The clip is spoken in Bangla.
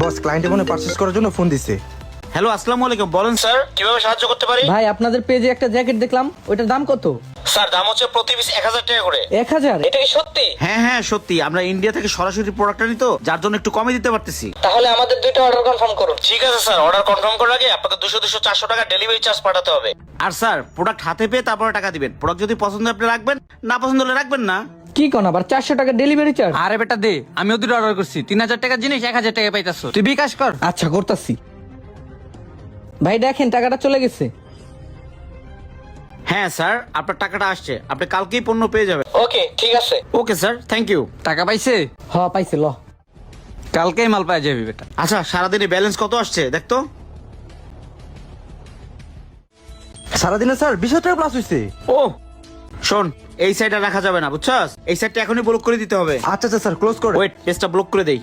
বস ক্লায়েন্টের মনে পারচেস করার জন্য ফোন দিছে। হ্যালো আসসালামু আলাইকুম। বলেন স্যার কীভাবে সাহায্য করতে পারি? ভাই আপনাদের পেজে একটা জ্যাকেট দেখলাম। ওইটার দাম কত? স্যার দাম হচ্ছে প্রতি পিস এক হাজার টাকা করে। এক হাজার? এটা কি সত্যি? হ্যাঁ হ্যাঁ সত্যি। আমরা ইন্ডিয়া থেকে সরাসরি প্রোডাক্ট প্রোডাক্টটা নিতো যার জন্য একটু কমে দিতে পারতেছি। তাহলে আমাদের দুইটা অর্ডার কনফার্ম করুন। ঠিক আছে স্যার অর্ডার কনফার্ম করার আগে আপনাকে দুশো দুশো চারশো টাকা ডেলিভারি চার্জ পাঠাতে হবে। আর স্যার প্রোডাক্ট হাতে পেয়ে তারপরে টাকা দিবেন। প্রোডাক্ট যদি পছন্দ হয় আপনি রাখবেন না পছন্দ হলে রাখবেন না। কি কোন আবার চারশো টাকা ডেলিভারি চার্জ আরে বেটা দে আমিও দুটো অর্ডার করছি। তিন হাজার টাকার জিনিস এক হাজার টাকা পাইতাছ। তুই বিকাশ কর। আচ্ছা করতাছি। ভাই দেখেন টাকাটা চলে গেছে। হ্যাঁ স্যার আপনার টাকাটা আসছে। আপনি কালকেই পণ্য পেয়ে যাবেন। ওকে ঠিক আছে। ওকে স্যার থ্যাংক ইউ টাকা পাইছে? হ পাইছে ল। কালকেই মাল পাই যাবি বেটা। আচ্ছা সারাদিনে ব্যালেন্স কত আসছে দেখতো সারাদিনে স্যার বিশ হাজার টাকা প্লাস হয়েছে ও শোন এই সাইডটা রাখা যাবে না বুঝছস? এই সাইডটা এখনই ব্লক করে দিতে হবে। আচ্ছা আচ্ছা স্যার ক্লোজ করে। ওয়েট পেজটা ব্লক করে দেই।